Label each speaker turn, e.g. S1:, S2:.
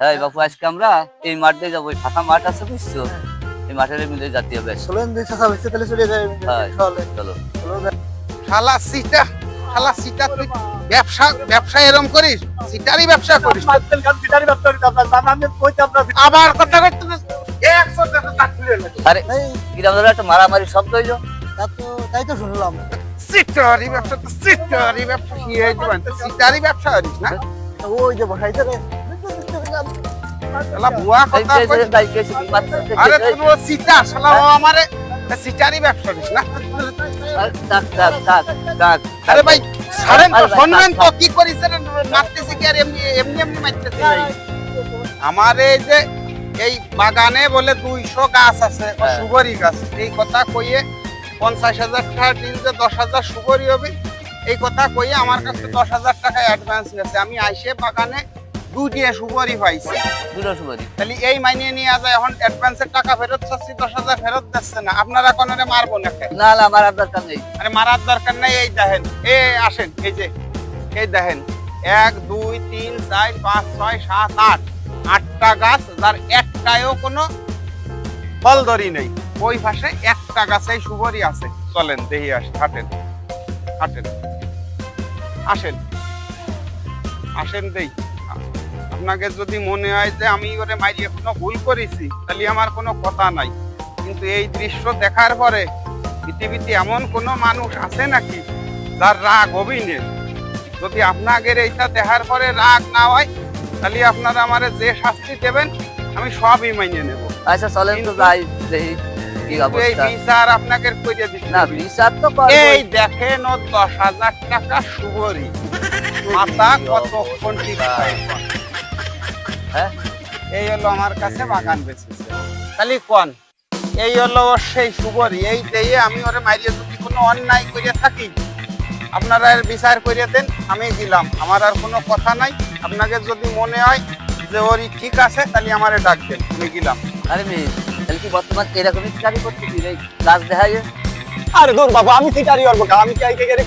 S1: হ্যাঁ বাপু আজকে আমরা এই মাঠ দিয়ে যাব। ফাঁকা মাঠ আছে বুঝছ? এই মাঠের মিলে জাতীয় ব্যাস
S2: চলেন দুই চাচা বেঁচে তাহলে চলে যাই
S1: হ্যাঁ।
S2: চলো।
S1: চলো।
S2: যাই।
S3: শালা সিটা শালা সিটা তুই ব্যবসা ব্যবসা এরম করিস? সিটারই ব্যবসা করিস আবার কথা করতে।
S1: আরে একটা মারামারি শব্দ হইল?
S2: তা তো তাই তো শুনলাম।
S3: সিটারি ব্যবসা সিটারি ব্যবসা সিটারি ব্যবসা করিস না?
S2: ওই যে বসাইছে রে।
S3: শালা বুয়া কথা আরে তুই সিটা শালা ও আমারে সিটারি ব্যবসা করিস না।
S1: আরে
S3: ভাই ছাড়েন তো শুনবেন তো কি করিস মারতেছে কি আর এমনি এমনি এমনি মারতেছে আমার এই যে এই বাগানে বলে দুইশো গাছ আছে
S1: হ্যাঁ।
S3: সুগরি গাছ। এই কথা কইয়ে পঞ্চাশ হাজার টাকা দিন যে দশ হাজার সুগরি হবে এই কথা কইয়ে আমার কাছে দশ হাজার টাকা অ্যাডভান্স গেছে। আমি আইসে বাগানে দুটিয়ে সুগরি পাইছি।
S1: দুটো সুপারি।
S3: তাহলে এই মাইনে নিয়ে যায় এখন অ্যাডভান্সের টাকা ফেরত চাচ্ছি দশ হাজার ফেরত দিচ্ছে না। আপনারা কোনো মারবো না?
S1: না না আমার আর দরকার নেই।
S3: আরে মারার দরকার নাই এই দেখেন এ আসেন এই যে এই দেখেন এক দুই তিন চার পাঁচ ছয় সাত আট। আটটা গাছ যার একটায়ও কোনো ফল ধরি নেই। ওই পাশে একটা গাছেই সুবরি আছে। চলেন দেখি আসেন হাঁটেন হাঁটেন। আসেন আসেন দেই। আপনাকে যদি মনে হয় যে আমি ওরে মাইরিয়ে কোনো ভুল করেছি তাহলে আমার কোনো কথা নাই। কিন্তু এই দৃশ্য দেখার পরে পৃথিবীতে এমন কোনো মানুষ আছে নাকি যার রাগ অভিনয়? যদি আপনাদের এইটা দেখার পরে রাগ না হয় তাহলে আপনারা আমার যে শাস্তি দেবেন আমি সবই মাইনে নেব।
S1: আচ্ছা চলেন তো
S3: কিন্তু-
S1: যাই
S3: এই বিচার আপনাকে করে দিচ্ছি
S1: না বিচার তো
S3: এই দেখেন ও দশ হাজার টাকা সুবরি মাথা কতক্ষণ ঠিক হয়। এই হলো আমার কাছে বাগান বেঁচেছে। খালি কোন? এই হলো সেই সুবরি এই দিয়ে আমি ওরে মাইরিয়ে যদি কোনো অন্যায় করে থাকি আপনারা এর বিচার করে দেন আমি দিলাম। আমার আর কোনো কথা নাই। আপনাকে যদি মনে হয় যে ওরই ঠিক আছে তাহলে আমারে ডাক দেন। আমি গেলাম
S1: আরে মেয়ে তাহলে কি বর্তমান এরকমই চাকরি করতেছি এই গাছ দেখা যায়
S4: আরে দূর বাবা আমি সিটারি ওর আমি কি আইকে গেলে